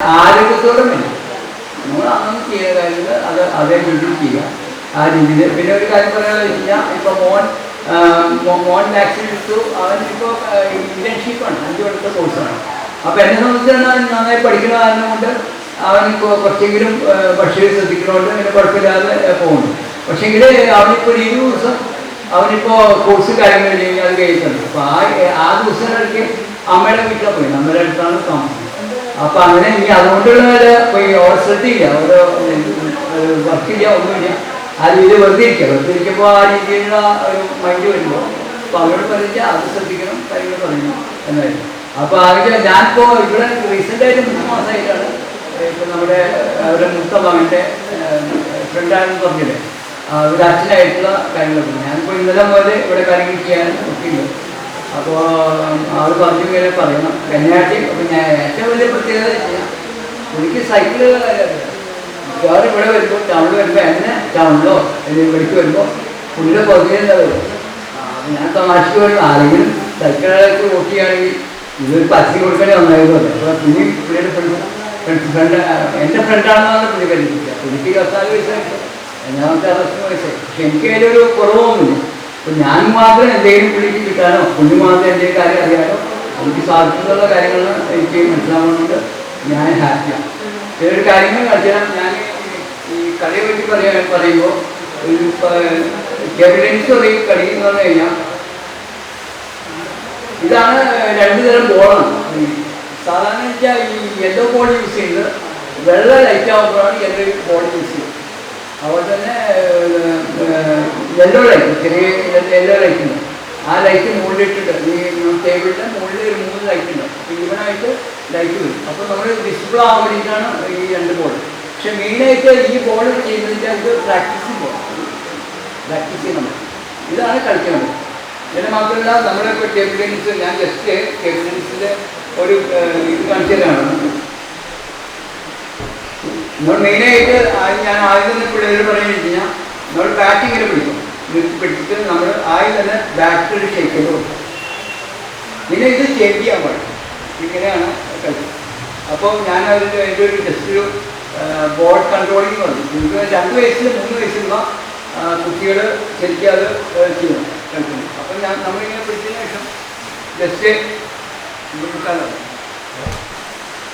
ആരോഗ്യത്തോടെ നമ്മൾ അന്ന് ചെയ്യുന്ന കാര്യങ്ങൾ അത് അതേ രീതിയിൽ ആ രീതിയിൽ പിന്നെ ഒരു കാര്യം പറയാനുള്ള വെച്ച് കഴിഞ്ഞാൽ ഇപ്പോൾ മോൻ മോൻ വാക്സിൻ എടുത്തു. അവൻ ഇപ്പോൾ ഇന്റേൺഷിപ്പാണ് അഞ്ച് വർഷത്തെ കോഴ്സാണ് അപ്പോൾ എന്നെ സംബന്ധിച്ചാണ് നന്നായി പഠിക്കുന്ന കാരണം കൊണ്ട് അവൻ കുറച്ചെങ്കിലും ഭക്ഷ്യം ശ്രദ്ധിക്കുന്നതുകൊണ്ട് അങ്ങനെ കുഴപ്പമില്ലാതെ പോകുന്നു. പക്ഷേങ്കിൽ അവനിപ്പോൾ ഒരു ഇരുപത് ദിവസം അവനിപ്പോൾ കോഴ്സ് കാര്യങ്ങൾ കഴിഞ്ഞ് അത് കഴിച്ചിട്ടുണ്ട് അപ്പോൾ ആ ആ ദിവസങ്ങളിലേക്ക് അമ്മയുടെ വീട്ടിലാണ് പോയി. അമ്മയുടെ അടുത്താണ് താമസം. അപ്പൊ അങ്ങനെ ഇനി അതുകൊണ്ടുള്ള പോയി ഓർ ശ്രദ്ധിക്കുക ഓരോ വർക്കില്ല ഒന്നുമില്ല. ആ രീതിയിൽ വെറുതെ ഇരിക്കുക വെറുതെ ഇരിക്കുമ്പോൾ ആ രീതിയിലുള്ള ഒരു മൈൻഡ് വരുമ്പോൾ അപ്പൊ അവരോട് പറഞ്ഞാൽ അത് ശ്രദ്ധിക്കണം കാര്യങ്ങൾ പറഞ്ഞു എന്നായിരുന്നു. അപ്പൊ ആകെ ഞാനിപ്പോ ഇവിടെ റീസെന്റ് ആയിട്ട് മൂന്ന് മാസമായിട്ടാണ് ഇപ്പൊ നമ്മുടെ അവരുടെ മൂത്ത മകന്റെ ഫ്രണ്ടാണെന്ന് പറഞ്ഞില്ലേ? ഒരു അച്ഛനായിട്ടുള്ള കാര്യങ്ങളൊക്കെ ഞാനിപ്പോൾ ഇന്നലെ മുതൽ ഇവിടെ കാര്യങ്ങൾ ചെയ്യാനും ഒക്കെയുണ്ട് അപ്പോൾ ആൾ പറഞ്ഞു കഴിഞ്ഞാൽ പറയണം. അപ്പം ഞാൻ ഏറ്റവും വലിയ പ്രത്യേകത എനിക്ക് സൈക്കിൾ മിക്കവാറും ഇവിടെ വരുമ്പോൾ ടൗണിൽ വരുമ്പോൾ എന്നെ ടൗണിലോ അല്ലെങ്കിൽ ഇവിടേക്ക് വരുമ്പോൾ പുള്ളിയുടെ പുറകിലെന്താ വരും. ഞാൻ തമാശക്ക് വരും ആരെങ്കിലും സൈക്കിളൊക്കെ ഓട്ടിയാണെങ്കിൽ ഇതൊരു പച്ചി കൊടുക്കണേ വന്നായിരുന്നു. അപ്പോൾ പിന്നെ പുള്ളിയുടെ ഫ്രണ്ട് ഫ്രണ്ട് ഫ്രണ്ട് എന്റെ ഫ്രണ്ടാണെന്നാണ് പുള്ളി കരുതിക്കുക പുള്ളിക്ക് കസാല വയസ്സായിട്ട് രണ്ടാമത്തെ അറുപത്തി വയസ്സായി. പക്ഷെ എനിക്ക് അതിലൊരു കുറവൊന്നുമില്ല. അപ്പൊ ഞാൻ മാത്രം എന്തെങ്കിലും പുള്ളിക്ക് കിട്ടാനോ പുള്ളി മാത്രം എന്തെങ്കിലും കാര്യം അറിയാനോ എനിക്ക് സാധിച്ചിട്ടുള്ള കാര്യങ്ങൾ എനിക്ക് മനസ്സിലാവുന്നുണ്ട്. ഞാൻ ഹാപ്പിയാണ് ഒരു കാര്യങ്ങൾ കളിച്ചാൽ ഞാൻ ഈ കളിയെ പറ്റി പറയാൻ പറയുമ്പോൾ ഒരു എവിഡൻസ് പറയും കളി എന്ന് പറഞ്ഞു കഴിഞ്ഞാൽ ഇതാണ് രണ്ടു തരം ബോളാണ് സാധാരണ വെച്ചാൽ ഈ യെല്ലോ ബോൾ യൂസ് ചെയ്യുന്നത് വെള്ള ലൈറ്റ് ആകുമ്പോഴാണ് യെല്ലോ ബോൾ യൂസ് ചെയ്യുന്നത്. അതുപോലെ തന്നെ യെല്ലോ ലൈറ്റ് ചെറിയ യെല്ലോ ലൈറ്റ് ഉണ്ട്. ആ ലൈറ്റ് മുകളിലിട്ടിട്ട് ഈ ടേബിളിന്റെ മുകളിൽ ഒരു മൂന്ന് ലൈറ്റ് ഉണ്ട് അപ്പോൾ ഇവനായിട്ട് ലൈറ്റ് വരും. അപ്പോൾ നമ്മൾ ഡിസ്പ്ലേ ആവാൻ വേണ്ടിയിട്ടാണ് ഈ രണ്ട് ബോൾ പക്ഷെ മെയിനായിട്ട് ഈ ബോൾ ചെയ്യുന്നതിന്റെ അത് പ്രാക്ടീസിങ് ബോൾ പ്രാക്ടീസ് ചെയ്യണം. ഇതാണ് കളിക്കുന്നത് പിന്നെ മാത്രമല്ല നമ്മളിപ്പോൾ ടേബിൾ ടെന്നീസ് ഞാൻ ജസ്റ്റ് ടേബിൾ ടെന്നീസിന്റെ ഒരു ഇത് കാണിച്ചതാണ് നമ്മൾ മെയിനായിട്ട് ഞാൻ ആദ്യം തന്നെ പിള്ളേർ പറഞ്ഞു കഴിഞ്ഞാൽ നമ്മൾ ബാറ്റിങ്ങിൽ പിടിക്കും നിർത്തി പിടിച്ചിട്ട് നമ്മൾ ആയി തന്നെ ബാറ്റ് ഒരു കൊടുക്കും. പിന്നെ ഇത് ചേഞ്ച് ചെയ്യാൻ പാടില്ല. ഇങ്ങനെയാണ് കളി. അപ്പോൾ ഞാൻ അതിന്റെ എന്റെ ഒരു ജസ്റ്റ് ഒരു ബോർഡ് കൺട്രോളിങ് പറഞ്ഞു. നിങ്ങൾക്ക് രണ്ട് വയസ്സിൽ മൂന്ന് വയസ്സുള്ള കുട്ടികൾ ശരിക്കും അത് ചെയ്യണം കളിക്കുന്നത് അപ്പോൾ ഞാൻ നമ്മളിങ്ങനെ പിടിച്ചതിന് ശേഷം ജസ്റ്റ് കൊടുക്കാനാണ്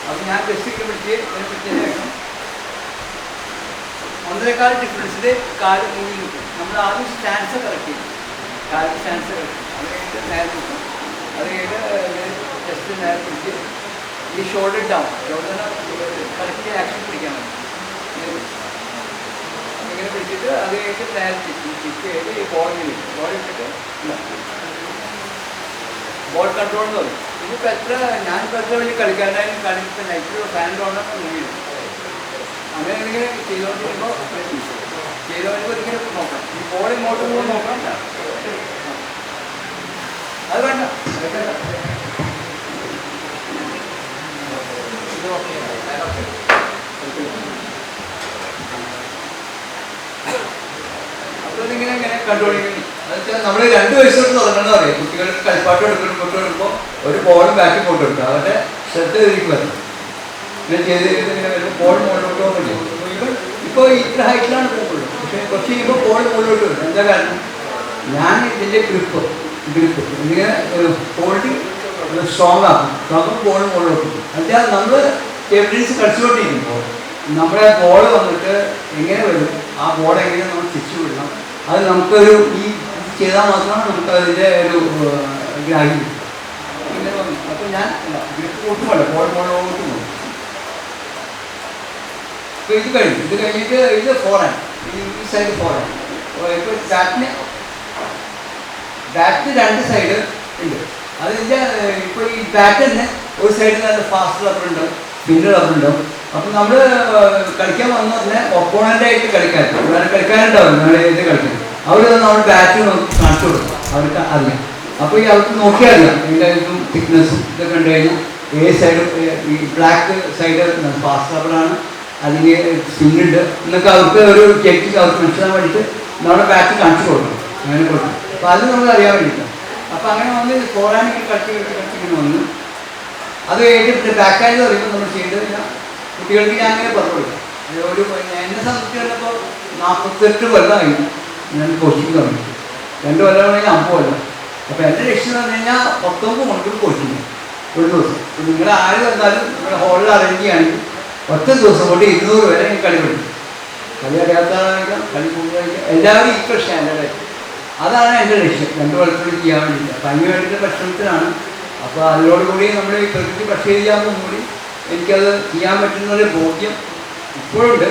അപ്പോൾ ഞാൻ ജസ്റ്റ് പിടിച്ച് പിടിച്ചതിന് ശേഷം ഒന്നരക്കാൽ ഡിഫറൻസിൽ കാൽ മുന്നിൽ നിൽക്കും. നമ്മൾ ആദ്യം സ്റ്റാൻസ് കറക്റ്റ് ചെയ്യും. കാലിൽ സ്റ്റാൻസ് കറക്റ്റ് അത് കഴിഞ്ഞിട്ട് അത് കഴിഞ്ഞിട്ട് ജസ്റ്റ് നേരെ പിടിച്ച് ഈ shoulder down shoulder correct action പിടിക്കാൻ പറ്റും. ഇങ്ങനെ പിടിച്ചിട്ട് അത് കഴിഞ്ഞിട്ട് നേരെ ചിക്ക് ചെയ്ത് ഈ ബോളിൽ ബോൾ ഇട്ടിട്ട് ബോൾ കൺട്രോൾ എന്ന് പറയും. ഇതിപ്പോൾ എത്ര ഞാനിപ്പോൾ എത്ര വലിയ കളിക്കാരനായാലും കളിപ്പോൾ നൈറ്റ് ഫാൻ ഓണൊക്കെ മുന്നിൽ അങ്ങനെ ഇങ്ങനെ ചെയ്തുകൊണ്ടിരിക്കുമ്പോൾ ചെയ്തുകൊണ്ടിരിക്കുമ്പോൾ ഇങ്ങനെ നോക്കാം. ഈ ബോൾ ഇങ്ങോട്ട് പോകുമ്പോൾ നോക്കാം. അത് വേണ്ട. ഇത് ഓക്കെ അപ്പോൾ ഇങ്ങനെ ഇങ്ങനെ കണ്ടുപിടിക്കുന്നു നമ്മൾ രണ്ട് വയസ്സോട്ട് തുടങ്ങണം പറയും കുട്ടികൾ കളിപ്പാട്ട് എടുക്കണം കൊണ്ടുവരുമ്പോൾ ഒരു ബോളും ബാക്കി കൊണ്ടുവരും. അവരുടെ ശ്രദ്ധ ഇങ്ങനെ ചെയ്ത് ചെയ്ത് ഇങ്ങനെ ബോൾ മുകളിലോട്ട് ഇവൻ ഇപ്പോൾ ഇത്ര ഹൈറ്റിലാണ് പോകുള്ളൂ പക്ഷേ കുറച്ച് കഴിയുമ്പോൾ പോൾ മുകളിലോട്ട് വരും. എന്താ കാരണം? ഞാൻ ഇതിന്റെ ഗ്രിപ്പ് ഗ്രിപ്പ് ഇങ്ങനെ ഹോൾഡിങ് സ്ട്രോങ് ആക്കും. സ്ട്രോങ് ബോൾ മുകളിലോട്ട് പോകും എന്നുവെച്ചാൽ നമ്മൾ എവിഡൻസ് കളിച്ചുകൊണ്ടിരിക്കുമ്പോൾ നമ്മുടെ ബോൾ വന്നിട്ട് എങ്ങനെ വരും? ആ ബോൾ എങ്ങനെ നമ്മൾ തിരിച്ചു വിടണം? അത് നമുക്കൊരു ഈ ചെയ്താൽ മാത്രമാണ് നമുക്ക് അതിന്റെ ഒരു ഗ്രാഹ്യം അപ്പോൾ ഞാൻ ഗ്രിപ്പ് കൂട്ടുമല്ലോ ബോൾ മുകളിലോട്ട് പോകും. അപ്പോൾ ഇത് കഴിഞ്ഞു. ഇത് കഴിഞ്ഞിട്ട് ഇത് ഫോറാണ് ഈ സൈഡ് ഫോറാണ് ഇപ്പോൾ ബാറ്റിന് ബാറ്റ് രണ്ട് സൈഡ് ഉണ്ട്. അതിന്റെ ഇപ്പോൾ ഈ ബാറ്റ് തന്നെ ഒരു സൈഡിൽ നല്ല ഫാസ്റ്റ് റബ്ബർ ഉണ്ടാവും പിന്നെ റബ്ബർ ഉണ്ടാവും. അപ്പം നമ്മൾ കളിക്കാൻ വന്ന തന്നെ ഒപ്പോണന്റായിട്ട് കളിക്കാൻ വേറെ കളിക്കാനുണ്ടാവും ഇത് കളിക്കാൻ. അവിടെ നമ്മൾ ബാറ്റ് കാണിച്ചു കൊടുക്കും. അവർക്ക് അറിയാം. അപ്പോൾ ഈ അവർക്ക് നോക്കിയാൽ അറിയാം. ഇതിന്റെ ഇതും തിക്നെസ്സും ഇതൊക്കെ കണ്ടു കഴിഞ്ഞാൽ ഏത് സൈഡ് ഈ ബ്ലാക്ക് സൈഡ് ഫാസ്റ്റ് റബ്ബറാണ് അല്ലെങ്കിൽ സിമ്മുണ്ട്. എന്നൊക്കെ അവർക്ക് ഒരു ചെക്ക് അവർക്ക് മനസ്സിലാൻ വേണ്ടിയിട്ട് നമ്മുടെ ബാറ്റ് കാണിച്ചു കൊടുക്കണം അങ്ങനെ കൊടുക്കണം അപ്പോൾ അത് നമുക്ക് അറിയാൻ വേണ്ടിയിട്ടാണ്. അപ്പോൾ അങ്ങനെ വന്ന് പോരാനൊക്കെ കളിച്ച് കളിച്ച് കളിച്ച് ഇങ്ങനെ വന്ന്. അത് കഴിഞ്ഞിട്ട് ബാക്ക് ആയത് പറയുമ്പോൾ നമ്മൾ ചെയ്യേണ്ടതില്ല കുട്ടികൾക്ക് ഞാൻ അങ്ങനെ പറഞ്ഞു കൊടുക്കാം ഒരു എന്നെ സംബന്ധിച്ചിടത്തോളം നാൽപ്പത്തെട്ട് കൊല്ലമായി ഞാൻ കോച്ചിങ് തുടങ്ങി. രണ്ട് കൊല്ലമാണെങ്കിൽ അമ്പത് കൊല്ലം. അപ്പോൾ എന്റെ ലക്ഷ്യം എന്ന് പറഞ്ഞു കഴിഞ്ഞാൽ പത്തൊമ്പത് മണിക്കൂർ കോച്ചിങ് ഒരു ദിവസം. നിങ്ങൾ ആര് വന്നാലും നിങ്ങളുടെ ഹോളിൽ അറേഞ്ച് ചെയ്യുകയാണെങ്കിൽ ഒറ്റ ദിവസം കൊണ്ട് ഇരുന്നൂറ് വരെ കളി പഠിക്കും കളി അറിയാത്തതായിരിക്കാം കളി കൂടുതലായിരിക്കാം. എല്ലാവരും ഈക്വൽ സ്റ്റാൻഡേർഡായിരിക്കും അതാണ് എന്റെ ലക്ഷ്യം. രണ്ട് കൊല്ലത്തിൽ ചെയ്യാൻ വേണ്ടിയിട്ട്. അപ്പം അതിന് വേണ്ടിയിട്ട് ഭക്ഷണത്തിനാണ് അപ്പോൾ അതിനോടുകൂടി നമ്മൾ ഈ പ്രകൃതി ഭക്ഷണം ചെയ്യാമെന്നും കൂടി എനിക്കത് ചെയ്യാൻ പറ്റുന്നൊരു ബോധ്യം ഇപ്പോഴുണ്ട്.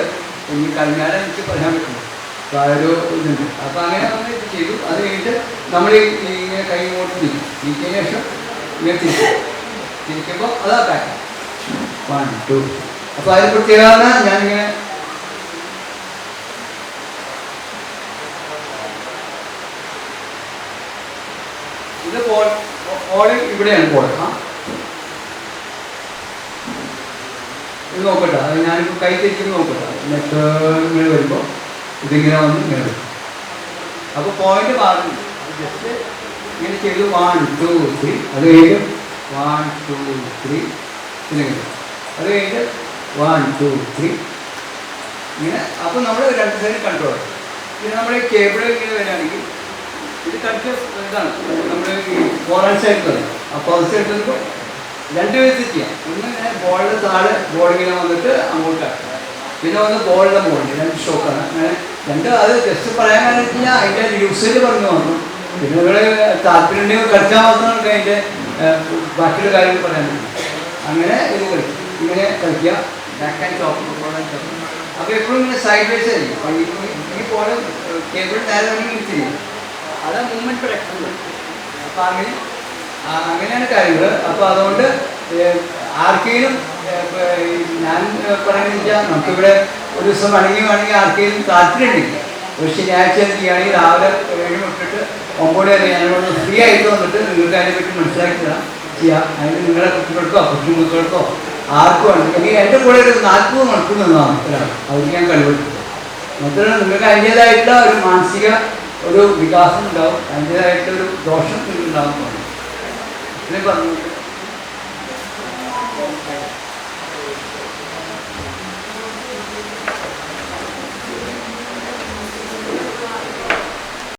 ഇനി കഴിഞ്ഞാലേ എനിക്ക് പറയാൻ പറ്റുള്ളൂ. അപ്പോൾ ആ ഒരു ഇതുണ്ട്. അപ്പോൾ അങ്ങനെ നമ്മൾ ഇത് ചെയ്തു. അത് കഴിഞ്ഞിട്ട് നമ്മൾ ഇങ്ങനെ കൈ ഇങ്ങോട്ട് തിരിക്കും. തിരിച്ചതിന് ശേഷം ഇങ്ങനെ തിരിക്കും. തിരിക്കുമ്പോൾ അതാ പാക്ക് വൺ ടു അപ്പോൾ അതിന് പ്രത്യേകത ഞാനിങ്ങനെ ഇത് ഓടി ഇവിടെയാണ് കൊടുക്കാം ആ. ഇത് നോക്കട്ടെ. അത് ഞാനിപ്പോൾ കൈ തിരിച്ച് നോക്കട്ടെ. നെറ്റ് ഇങ്ങനെ വരുമ്പോൾ ഇതിങ്ങനെ വന്ന് ഇങ്ങനെ വരും. അപ്പോൾ പോയിന്റ് മാറി ജസ്റ്റ് ഇങ്ങനെ ചെയ്തു വൺ ടു ത്രീ അത് കഴിഞ്ഞ് വൺ ടു ത്രീ പിന്നെ അത് കഴിഞ്ഞ് വൺ ടു ത്രീ ഇങ്ങനെ അപ്പോൾ നമ്മൾ രണ്ട് സൈഡ് കൺട്രോൾ പിന്നെ നമ്മുടെ കേബിൾ ഇങ്ങനെ വരികയാണെങ്കിൽ ഇത് കറക്റ്റ് ഇതാണ്. നമ്മൾ ഈ ഫോറൻ സൈഡ് തന്നെ അപ്പോൾ അത് സൈഡ് വരുമ്പോൾ രണ്ട് വിധത്തിൽ ചെയ്യാം. ഒന്ന് ഇങ്ങനെ ബോളിന്റെ താഴെ ബോൾ ഇങ്ങനെ വന്നിട്ട് അങ്ങോട്ട് ആക്കുക പിന്നെ ഒന്ന് ബോളിന്റെ മുകളിൽ രണ്ട് ഷോക്കാണ് അങ്ങനെ രണ്ട് അത് ജസ്റ്റ് പറയാൻ കാരണം കഴിഞ്ഞാൽ അതിന്റെ യൂസേജ് പറഞ്ഞു വന്നു. പിന്നെ നിങ്ങൾ താല്പര്യം ഉണ്ടെങ്കിൽ കളിക്കാൻ മാത്രം നമുക്ക് അതിന്റെ ബാക്കിയുള്ള കാര്യങ്ങൾ പറയാൻ അങ്ങനെ ഇത് കളിക്കും. ഇങ്ങനെ കളിക്കുക. ബാക്ക് അപ്പോൾ എപ്പോഴും ഇങ്ങനെ സൈഡ് വൈസ് ആയിരിക്കും. ഈ- കേബിൾ ടേബിൾ നേരെ വേണമെങ്കിൽ ഇങ്ങനെ അത് അപ്പോൾ അങ്ങനെ അങ്ങനെയാണ് കാര്യങ്ങൾ അപ്പോൾ അതുകൊണ്ട് ആർക്കെങ്കിലും ഞാൻ പറയുന്നത് വെച്ചാൽ നമുക്കിവിടെ ഒരു ദിവസം വേണമെങ്കിൽ ആർക്കെങ്കിലും താല്പര്യമുണ്ടെങ്കിൽ ഒരു ശനിയാഴ്ച ചെയ്യുകയാണെങ്കിൽ രാവിലെ ഏഴ് തൊട്ടിട്ട് ഒമ്പത് വരെ ഞാനിവിടെ ഫ്രീ ആയിട്ട് വന്നിട്ട് നിങ്ങൾക്ക് അതിനെപ്പറ്റി മനസ്സിലാക്കി തരാം. ചെയ്യാം. അതിന് നിങ്ങളുടെ കുട്ടികൾക്കോ കൊച്ചുമക്കൾക്കോ ആർക്കും വേണമെങ്കിൽ എന്റെ കൂടെ ഒരു നാൽപ്പത് മണിക്കൂർ നിന്നതാണ് ഒരാൾ അവർക്ക് ഞാൻ കഴിവുണ്ട് മാത്രമല്ല നിങ്ങൾക്ക് അതിന്റേതായിട്ടുള്ള ഒരു മാനസിക ഒരു വികാസം ഉണ്ടാവും. അതിന്റേതായിട്ടുള്ള ഒരു ദോഷം നിങ്ങൾക്ക് ഉണ്ടാകും പറഞ്ഞു പറഞ്ഞു